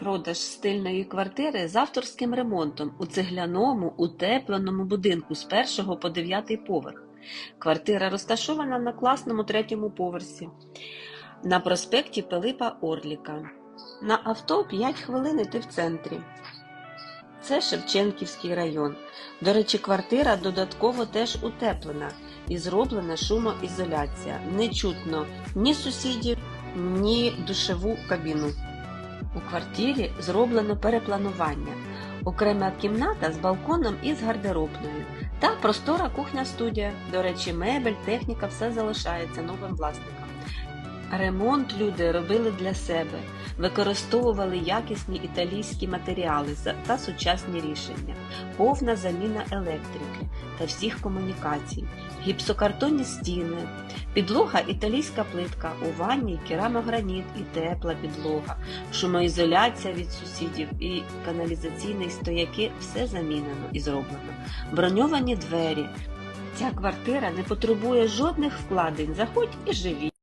Продаж стильної квартири з авторським ремонтом у цегляному утепленому будинку з першого по дев'ятий поверх. Квартира розташована на класному третьому поверсі на проспекті Пилипа Орліка. На авто 5 хвилин ти в центрі. Це Шевченківський район. До речі, квартира додатково теж утеплена і зроблена шумоізоляція. Не чутно ні сусідів, ні душеву кабіну. У квартирі зроблено перепланування. Окрема кімната з балконом і з гардеробною. Та простора кухня-студія. До речі, мебель, техніка все залишається новим власникам. Ремонт люди робили для себе, використовували якісні італійські матеріали та сучасні рішення, повна заміна електрики та всіх комунікацій, гіпсокартонні стіни, підлога італійська плитка, у ванні керамограніт і тепла підлога, шумоізоляція від сусідів і каналізаційні стояки все замінено і зроблено. Броньовані двері. Ця квартира не потребує жодних вкладень. Заходь і живіть.